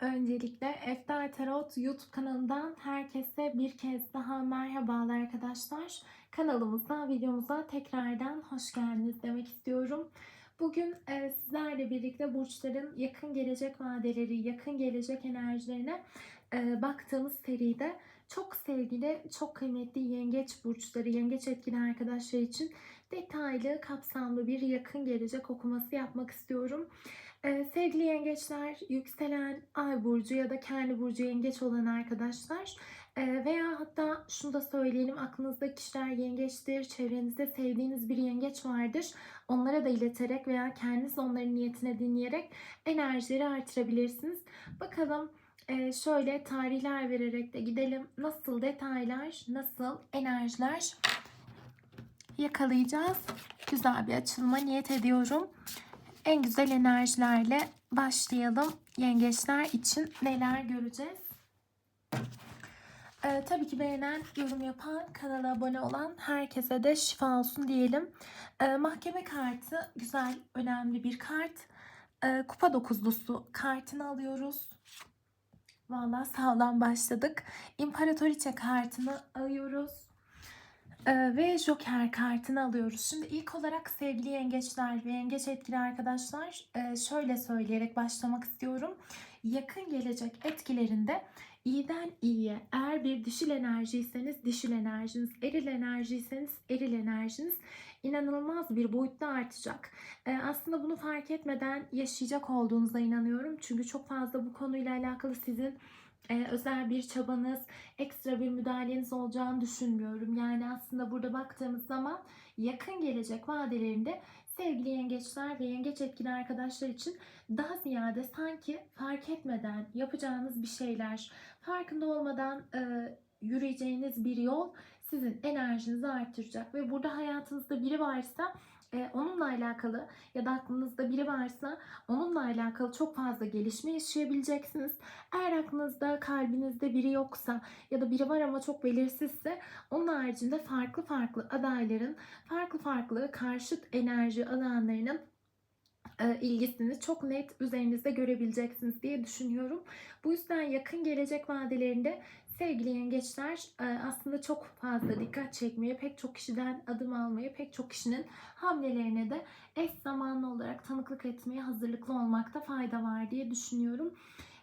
Öncelikle Eftel Tarot YouTube kanalından herkese bir kez daha merhabalar arkadaşlar. Kanalımıza, videomuza tekrardan hoş geldiniz demek istiyorum. Bugün e, sizlerle birlikte burçların yakın gelecek vadeleri, yakın gelecek enerjilerine e, baktığımız seride çok sevgili, çok kıymetli yengeç burçları, yengeç etkili arkadaşlar için detaylı, kapsamlı bir yakın gelecek okuması yapmak istiyorum. Ee, sevgili yengeçler, yükselen ay burcu ya da kendi burcu yengeç olan arkadaşlar e, veya hatta şunu da söyleyelim aklınızda kişiler yengeçtir, çevrenizde sevdiğiniz bir yengeç vardır. Onlara da ileterek veya kendiniz onların niyetine dinleyerek enerjileri artırabilirsiniz. Bakalım e, şöyle tarihler vererek de gidelim. Nasıl detaylar, nasıl enerjiler yakalayacağız. Güzel bir açılma niyet ediyorum en güzel enerjilerle başlayalım. Yengeçler için neler göreceğiz? Ee, tabii ki beğenen, yorum yapan, kanala abone olan herkese de şifa olsun diyelim. Ee, mahkeme kartı güzel, önemli bir kart. Ee, kupa dokuzlusu kartını alıyoruz. Vallahi sağlam başladık. İmparatoriçe kartını alıyoruz. Ve Joker kartını alıyoruz. Şimdi ilk olarak sevgili yengeçler ve yengeç etkili arkadaşlar şöyle söyleyerek başlamak istiyorum. Yakın gelecek etkilerinde iyiden iyiye eğer bir dişil enerjiyseniz dişil enerjiniz, eril enerjiyseniz eril enerjiniz inanılmaz bir boyutta artacak. Aslında bunu fark etmeden yaşayacak olduğunuza inanıyorum. Çünkü çok fazla bu konuyla alakalı sizin e, özel bir çabanız, ekstra bir müdahaleniz olacağını düşünmüyorum. Yani aslında burada baktığımız zaman yakın gelecek vadelerinde sevgili yengeçler ve yengeç etkili arkadaşlar için daha ziyade sanki fark etmeden yapacağınız bir şeyler, farkında olmadan e, yürüyeceğiniz bir yol sizin enerjinizi artıracak ve burada hayatınızda biri varsa e, onunla alakalı ya da aklınızda biri varsa onunla alakalı çok fazla gelişme yaşayabileceksiniz. Eğer aklınızda, kalbinizde biri yoksa ya da biri var ama çok belirsizse onun haricinde farklı farklı adayların, farklı farklı karşıt enerji alanlarının e, ilgisini çok net üzerinizde görebileceksiniz diye düşünüyorum. Bu yüzden yakın gelecek vadelerinde sevgili yengeçler e, aslında çok fazla dikkat çekmeye, pek çok kişiden adım almaya, pek çok kişinin hamlelerine de eş zamanlı olarak tanıklık etmeye hazırlıklı olmakta fayda var diye düşünüyorum.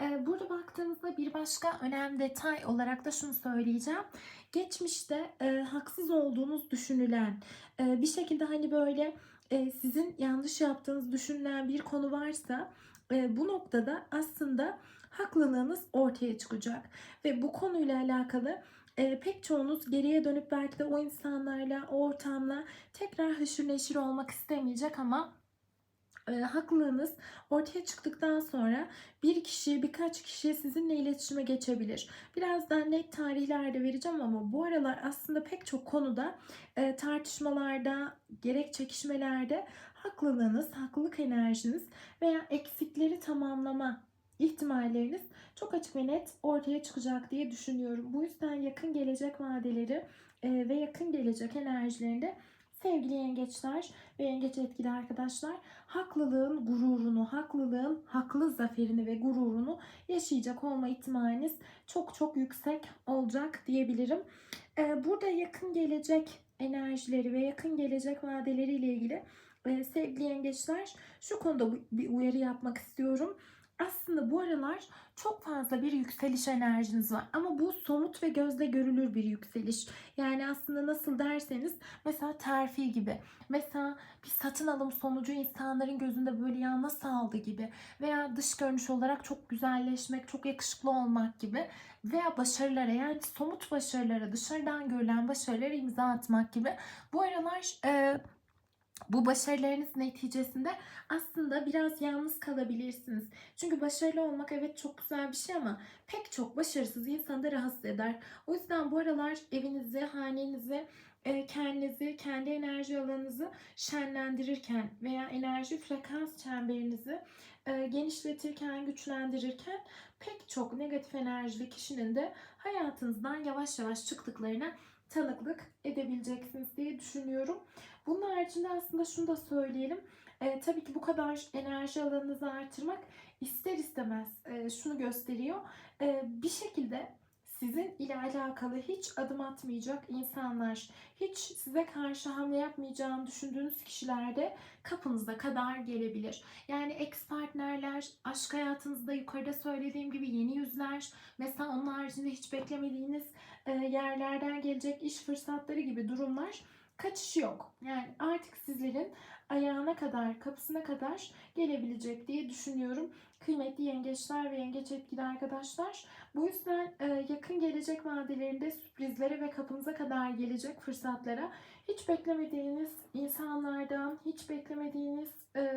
E, burada baktığımızda bir başka önemli detay olarak da şunu söyleyeceğim. Geçmişte e, haksız olduğunuz düşünülen e, bir şekilde hani böyle e, sizin yanlış yaptığınız düşünülen bir konu varsa e, bu noktada aslında haklılığınız ortaya çıkacak ve bu konuyla alakalı e, pek çoğunuz geriye dönüp belki de o insanlarla, o ortamla tekrar haşır neşir olmak istemeyecek ama e, haklılığınız ortaya çıktıktan sonra bir kişi, birkaç kişi sizinle iletişime geçebilir. Birazdan net tarihlerde vereceğim ama bu aralar aslında pek çok konuda e, tartışmalarda, gerek çekişmelerde haklılığınız, haklılık enerjiniz veya eksikleri tamamlama ihtimalleriniz çok açık ve net ortaya çıkacak diye düşünüyorum. Bu yüzden yakın gelecek vadeleri e, ve yakın gelecek enerjilerinde sevgili yengeçler ve yengeç etkili arkadaşlar haklılığın gururunu, haklılığın haklı zaferini ve gururunu yaşayacak olma ihtimaliniz çok çok yüksek olacak diyebilirim. E, burada yakın gelecek enerjileri ve yakın gelecek vadeleri ile ilgili e, sevgili yengeçler şu konuda bir uyarı yapmak istiyorum aslında bu aralar çok fazla bir yükseliş enerjiniz var. Ama bu somut ve gözle görülür bir yükseliş. Yani aslında nasıl derseniz mesela terfi gibi. Mesela bir satın alım sonucu insanların gözünde böyle ya nasıl aldı gibi. Veya dış görünüş olarak çok güzelleşmek, çok yakışıklı olmak gibi. Veya başarılara yani somut başarılara, dışarıdan görülen başarılara imza atmak gibi. Bu aralar... E, bu başarılarınız neticesinde aslında biraz yalnız kalabilirsiniz. Çünkü başarılı olmak evet çok güzel bir şey ama pek çok başarısız insanı da rahatsız eder. O yüzden bu aralar evinizi, hanenizi, e, kendinizi, kendi enerji alanınızı şenlendirirken veya enerji frekans çemberinizi e, genişletirken, güçlendirirken pek çok negatif enerjili kişinin de hayatınızdan yavaş yavaş çıktıklarına tanıklık edebileceksiniz diye düşünüyorum. Bunun haricinde aslında şunu da söyleyelim. E, tabii ki bu kadar enerji alanınızı artırmak ister istemez e, şunu gösteriyor. E, bir şekilde sizin ile alakalı hiç adım atmayacak insanlar, hiç size karşı hamle yapmayacağını düşündüğünüz kişiler de kapınıza kadar gelebilir. Yani ex partnerler, aşk hayatınızda yukarıda söylediğim gibi yeni yüzler, mesela onun haricinde hiç beklemediğiniz yerlerden gelecek iş fırsatları gibi durumlar kaçış yok. Yani artık sizlerin ayağına kadar, kapısına kadar gelebilecek diye düşünüyorum. Kıymetli yengeçler ve yengeç etkili arkadaşlar. Bu yüzden e, yakın gelecek vadelerinde sürprizlere ve kapınıza kadar gelecek fırsatlara hiç beklemediğiniz insanlardan, hiç beklemediğiniz e,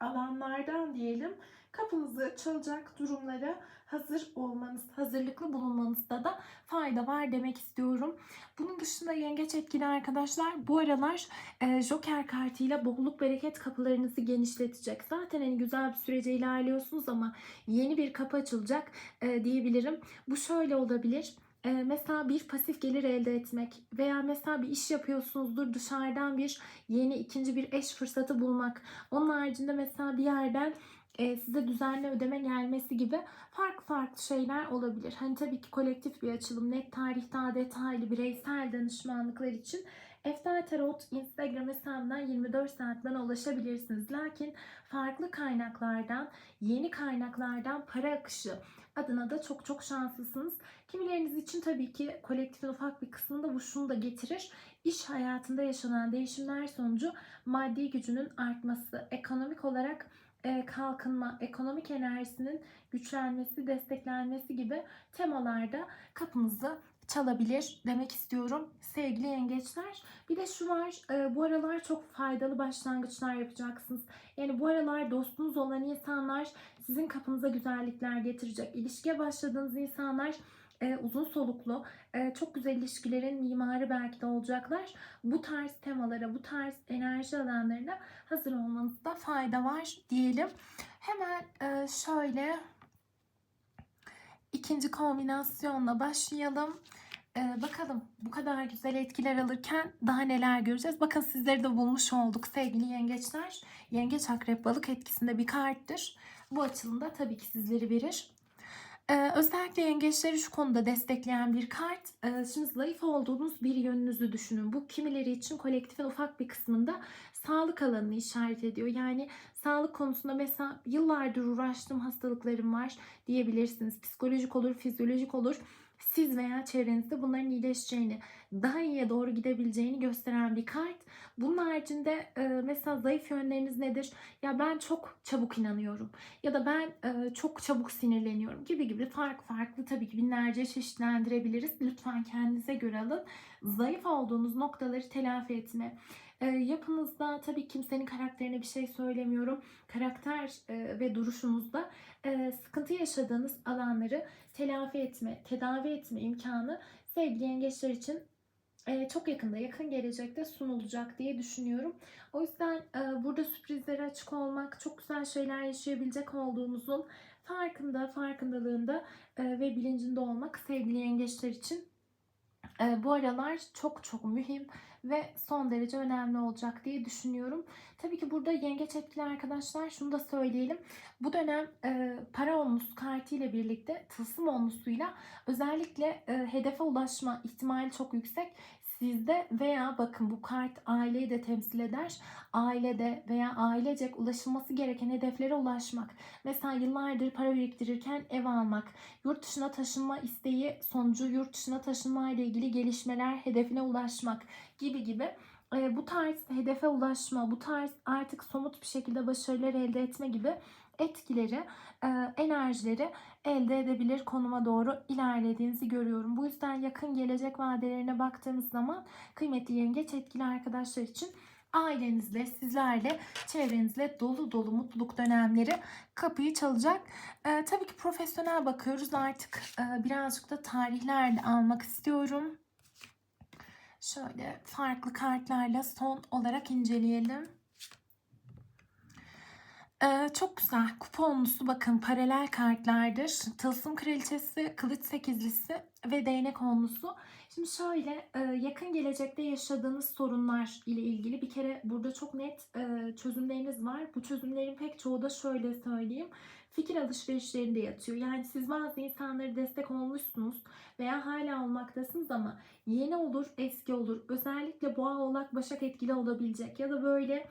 alanlardan diyelim kapınızı çalacak durumlara hazır olmanız, hazırlıklı bulunmanızda da fayda var demek istiyorum. Bunun dışında yengeç etkili arkadaşlar bu aralar e, Joker kartıyla bolluk bereket kapılarınızı genişletecek. Zaten en güzel bir sürece ilerliyorsunuz ama yeni bir kapı açılacak e, diyebilirim. Bu şöyle olabilir. Mesela bir pasif gelir elde etmek veya mesela bir iş yapıyorsunuzdur dışarıdan bir yeni ikinci bir eş fırsatı bulmak. Onun haricinde mesela bir yerden size düzenli ödeme gelmesi gibi farklı farklı şeyler olabilir. Hani tabii ki kolektif bir açılım, net tarih daha detaylı bireysel danışmanlıklar için Eftel Tarot Instagram hesabından 24 saat bana ulaşabilirsiniz. Lakin farklı kaynaklardan, yeni kaynaklardan para akışı adına da çok çok şanslısınız. Kimileriniz için tabii ki kolektifin ufak bir kısmında bu şunu da getirir. İş hayatında yaşanan değişimler sonucu maddi gücünün artması, ekonomik olarak e, kalkınma, ekonomik enerjisinin güçlenmesi, desteklenmesi gibi temalarda kapımızı çalabilir demek istiyorum sevgili yengeçler. Bir de şu var e, bu aralar çok faydalı başlangıçlar yapacaksınız. Yani bu aralar dostunuz olan insanlar sizin kapınıza güzellikler getirecek. İlişkiye başladığınız insanlar e, uzun soluklu, e, çok güzel ilişkilerin mimarı belki de olacaklar. Bu tarz temalara, bu tarz enerji alanlarına hazır olmanızda fayda var diyelim. Hemen e, şöyle ikinci kombinasyonla başlayalım. Ee, bakalım bu kadar güzel etkiler alırken daha neler göreceğiz. Bakın sizleri de bulmuş olduk sevgili yengeçler. Yengeç akrep balık etkisinde bir karttır. Bu açılımda tabii ki sizleri verir. Ee, özellikle yengeçleri şu konuda destekleyen bir kart. Ee, şimdi zayıf olduğunuz bir yönünüzü düşünün. Bu kimileri için kolektifin ufak bir kısmında sağlık alanını işaret ediyor. Yani sağlık konusunda mesela yıllardır uğraştığım hastalıklarım var diyebilirsiniz. Psikolojik olur, fizyolojik olur siz veya çevrenizde bunların iyileşeceğini, daha iyiye doğru gidebileceğini gösteren bir kart. Bunun haricinde e, mesela zayıf yönleriniz nedir? Ya ben çok çabuk inanıyorum ya da ben e, çok çabuk sinirleniyorum gibi gibi farklı farklı tabii ki binlerce çeşitlendirebiliriz. Lütfen kendinize göre alın. Zayıf olduğunuz noktaları telafi etme. E, yapınızda tabii kimsenin karakterine bir şey söylemiyorum. Karakter e, ve duruşunuzda e, sıkıntı yaşadığınız alanları telafi etme, tedavi etme imkanı sevgili yengeçler için e, çok yakında, yakın gelecekte sunulacak diye düşünüyorum. O yüzden e, burada sürprizlere açık olmak, çok güzel şeyler yaşayabilecek olduğunuzun farkında, farkındalığında e, ve bilincinde olmak sevgili yengeçler için e, bu aralar çok çok mühim ve son derece önemli olacak diye düşünüyorum. Tabii ki burada yengeç etkili arkadaşlar şunu da söyleyelim. Bu dönem e, para onlusu kartı birlikte tılsım onlusuyla özellikle e, hedefe ulaşma ihtimali çok yüksek. Sizde veya bakın bu kart aileyi de temsil eder. Ailede veya ailecek ulaşılması gereken hedeflere ulaşmak. Mesela yıllardır para biriktirirken ev almak, yurt dışına taşınma isteği sonucu yurt dışına taşınma ile ilgili gelişmeler, hedefine ulaşmak gibi gibi e, bu tarz hedefe ulaşma, bu tarz artık somut bir şekilde başarılar elde etme gibi etkileri, e, enerjileri elde edebilir konuma doğru ilerlediğinizi görüyorum. Bu yüzden yakın gelecek vadelerine baktığımız zaman kıymetli yengeç etkili arkadaşlar için ailenizle, sizlerle, çevrenizle dolu dolu mutluluk dönemleri kapıyı çalacak. Ee, tabii ki profesyonel bakıyoruz. Artık e, birazcık da tarihlerle almak istiyorum. Şöyle farklı kartlarla son olarak inceleyelim. Ee, çok güzel. Kuponlusu bakın paralel kartlardır. Tılsım kraliçesi, kılıç sekizlisi ve değnek onlusu. Şimdi şöyle e, yakın gelecekte yaşadığınız sorunlar ile ilgili bir kere burada çok net e, çözümleriniz var. Bu çözümlerin pek çoğu da şöyle söyleyeyim. Fikir alışverişlerinde yatıyor. Yani siz bazı insanlara destek olmuşsunuz veya hala olmaktasınız ama yeni olur, eski olur. Özellikle boğa, oğlak, başak etkili olabilecek ya da böyle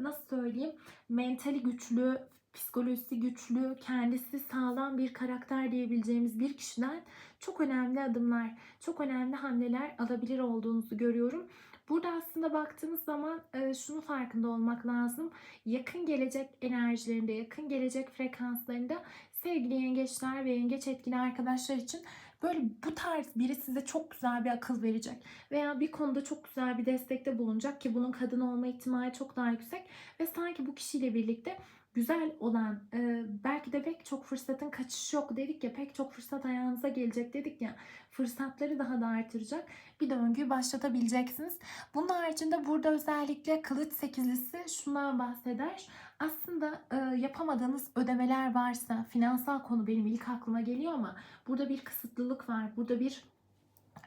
nasıl söyleyeyim mentali güçlü, psikolojisi güçlü, kendisi sağlam bir karakter diyebileceğimiz bir kişiden çok önemli adımlar, çok önemli hamleler alabilir olduğunuzu görüyorum. Burada aslında baktığımız zaman e, şunu farkında olmak lazım. Yakın gelecek enerjilerinde, yakın gelecek frekanslarında sevgili yengeçler ve yengeç etkili arkadaşlar için böyle bu tarz biri size çok güzel bir akıl verecek. Veya bir konuda çok güzel bir destekte bulunacak ki bunun kadın olma ihtimali çok daha yüksek. Ve sanki bu kişiyle birlikte güzel olan e, belki de pek çok fırsatın kaçışı yok dedik ya pek çok fırsat ayağınıza gelecek dedik ya fırsatları daha da artıracak bir döngüyü başlatabileceksiniz. Bunun haricinde burada özellikle kılıç sekizlisi şundan bahseder. Aslında e, yapamadığınız ödemeler varsa finansal konu benim ilk aklıma geliyor ama burada bir kısıtlılık var. Burada bir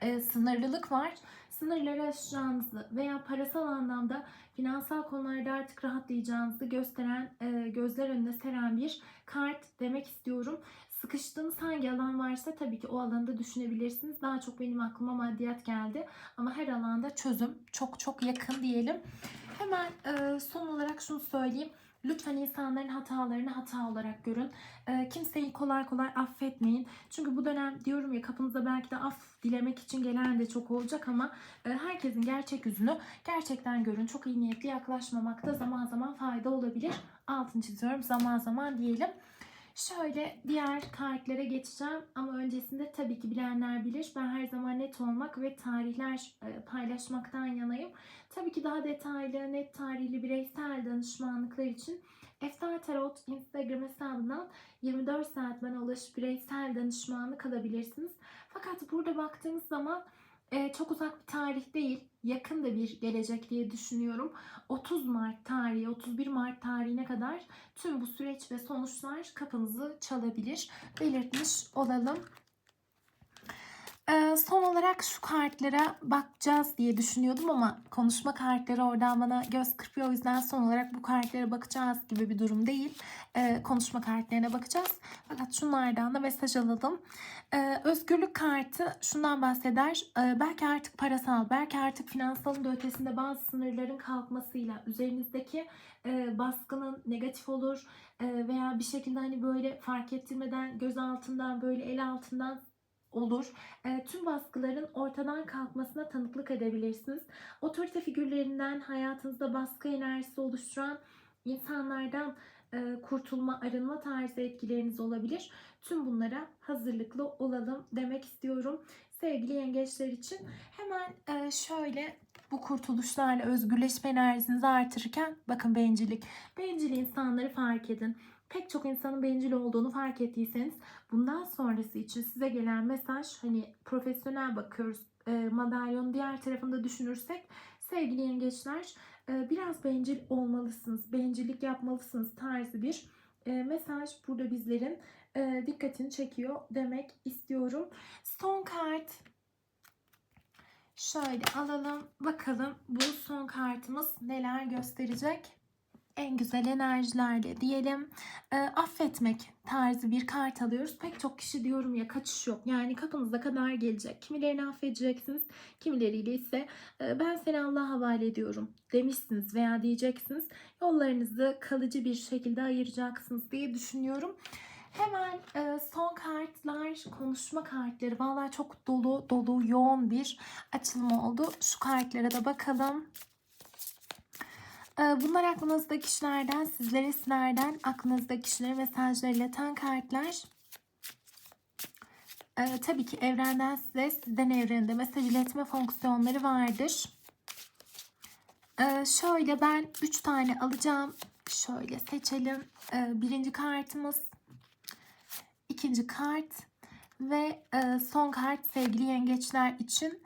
e, sınırlılık var. Sınırları aşacağınızı veya parasal anlamda finansal konularda artık rahatlayacağınızı gösteren, e, gözler önüne seren bir kart demek istiyorum. Sıkıştığınız hangi alan varsa tabii ki o alanı düşünebilirsiniz. Daha çok benim aklıma maddiyat geldi. Ama her alanda çözüm çok çok yakın diyelim. Hemen e, son olarak şunu söyleyeyim. Lütfen insanların hatalarını hata olarak görün. E, kimseyi kolay kolay affetmeyin. Çünkü bu dönem diyorum ya kapınıza belki de af dilemek için gelen de çok olacak ama e, herkesin gerçek yüzünü gerçekten görün. Çok iyi niyetli yaklaşmamakta zaman zaman fayda olabilir. Altını çiziyorum zaman zaman diyelim. Şöyle diğer kartlara geçeceğim ama öncesinde tabii ki bilenler bilir. Ben her zaman net olmak ve tarihler e, paylaşmaktan yanayım. Tabii ki daha detaylı, net tarihli bireysel danışmanlıklar için Efsane Tarot Instagram hesabından 24 saat bana ulaşıp bireysel danışmanlık alabilirsiniz. Fakat burada baktığımız zaman e, çok uzak bir tarih değil, yakın da bir gelecek diye düşünüyorum. 30 Mart tarihi, 31 Mart tarihine kadar tüm bu süreç ve sonuçlar kapınızı çalabilir. Belirtmiş olalım. Ee, son olarak şu kartlara bakacağız diye düşünüyordum ama konuşma kartları oradan bana göz kırpıyor. O yüzden son olarak bu kartlara bakacağız gibi bir durum değil. Ee, konuşma kartlarına bakacağız. Fakat şunlardan da mesaj alalım. Ee, özgürlük kartı şundan bahseder. Belki artık parasal, belki artık finansalın da ötesinde bazı sınırların kalkmasıyla üzerinizdeki e, baskının negatif olur veya bir şekilde hani böyle fark ettirmeden göz altından böyle el altından olur. E, tüm baskıların ortadan kalkmasına tanıklık edebilirsiniz. Otorite figürlerinden hayatınızda baskı enerjisi oluşturan insanlardan e, kurtulma, arınma tarzı etkileriniz olabilir. Tüm bunlara hazırlıklı olalım demek istiyorum. Sevgili yengeçler için hemen e, şöyle bu kurtuluşlarla özgürleşme enerjinizi artırırken bakın bencillik. Bencil insanları fark edin pek çok insanın bencil olduğunu fark ettiyseniz bundan sonrası için size gelen mesaj hani profesyonel bakıyoruz e, madalyonun diğer tarafında düşünürsek sevgili yengeçler e, biraz bencil olmalısınız bencillik yapmalısınız tarzı bir e, mesaj burada bizlerin e, dikkatini çekiyor demek istiyorum. Son kart şöyle alalım bakalım bu son kartımız neler gösterecek en güzel enerjilerle diyelim e, affetmek tarzı bir kart alıyoruz. Pek çok kişi diyorum ya kaçış yok. Yani kapınıza kadar gelecek. Kimilerini affedeceksiniz. Kimileriyle ise e, ben seni Allah'a havale ediyorum demişsiniz veya diyeceksiniz. Yollarınızı kalıcı bir şekilde ayıracaksınız diye düşünüyorum. Hemen e, son kartlar konuşma kartları. Vallahi çok dolu dolu yoğun bir açılım oldu. Şu kartlara da bakalım. Ee, bunlar aklınızda kişilerden, sizlere sizlerden aklınızda kişilere mesajları ileten kartlar. Ee, tabii ki evrenden size, sizden evrende mesaj iletme fonksiyonları vardır. Ee, şöyle ben 3 tane alacağım. Şöyle seçelim. Ee, birinci kartımız, ikinci kart ve e, son kart sevgili yengeçler için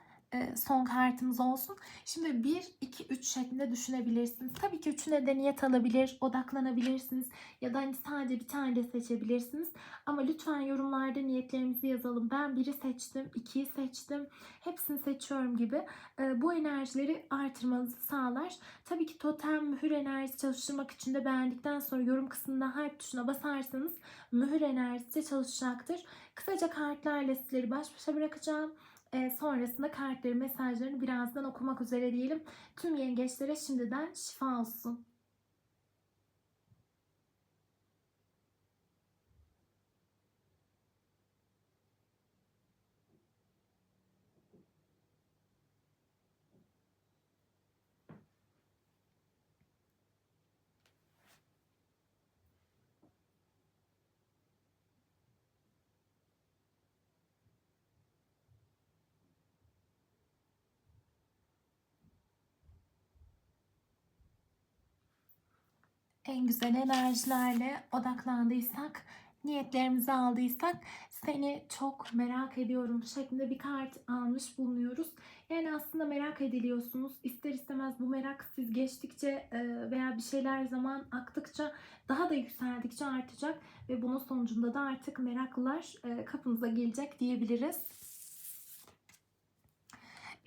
son kartımız olsun. Şimdi 1, 2, 3 şeklinde düşünebilirsiniz. Tabii ki üçüne de niyet alabilir, odaklanabilirsiniz. Ya da hani sadece bir tane de seçebilirsiniz. Ama lütfen yorumlarda niyetlerimizi yazalım. Ben biri seçtim, ikiyi seçtim, hepsini seçiyorum gibi. E, bu enerjileri artırmanızı sağlar. Tabii ki totem mühür enerjisi çalıştırmak için de beğendikten sonra yorum kısmında harf tuşuna basarsanız mühür enerjisi çalışacaktır. Kısaca kartlarla sizleri baş başa bırakacağım. E, sonrasında kartları mesajlarını birazdan okumak üzere diyelim. Tüm yengeçlere şimdiden şifa olsun. En güzel enerjilerle odaklandıysak, niyetlerimizi aldıysak seni çok merak ediyorum şeklinde bir kart almış bulunuyoruz. Yani aslında merak ediliyorsunuz. İster istemez bu merak siz geçtikçe e, veya bir şeyler zaman aktıkça daha da yükseldikçe artacak ve bunun sonucunda da artık meraklılar e, kapınıza gelecek diyebiliriz.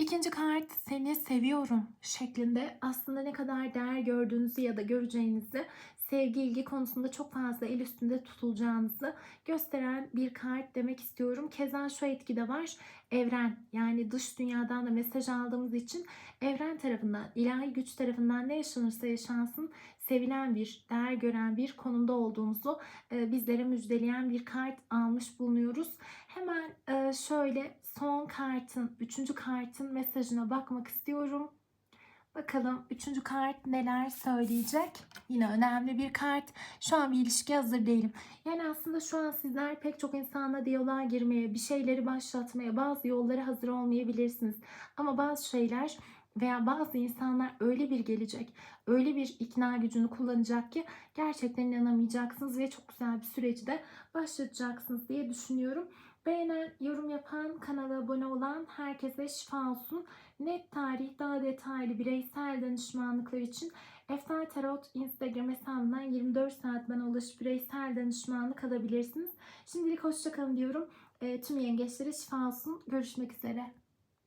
İkinci kart seni seviyorum şeklinde aslında ne kadar değer gördüğünüzü ya da göreceğinizi sevgi ilgi konusunda çok fazla el üstünde tutulacağınızı gösteren bir kart demek istiyorum. Keza şu etki de var. Evren yani dış dünyadan da mesaj aldığımız için evren tarafından, ilahi güç tarafından ne yaşanırsa yaşansın sevilen bir, değer gören bir konumda olduğumuzu e, bizlere müjdeleyen bir kart almış bulunuyoruz. Hemen e, şöyle son kartın, üçüncü kartın mesajına bakmak istiyorum. Bakalım üçüncü kart neler söyleyecek. Yine önemli bir kart. Şu an bir ilişki hazır değilim. Yani aslında şu an sizler pek çok insanla diyaloğa girmeye, bir şeyleri başlatmaya, bazı yollara hazır olmayabilirsiniz. Ama bazı şeyler veya bazı insanlar öyle bir gelecek, öyle bir ikna gücünü kullanacak ki gerçekten inanamayacaksınız ve çok güzel bir süreci de başlatacaksınız diye düşünüyorum. Beğenen, yorum yapan, kanala abone olan herkese şifa olsun. Net tarih, daha detaylı bireysel danışmanlıklar için Efsane Tarot Instagram hesabından 24 saat bana ulaşıp bireysel danışmanlık alabilirsiniz. Şimdilik hoşçakalın diyorum. E, tüm yengeçlere şifa olsun. Görüşmek üzere.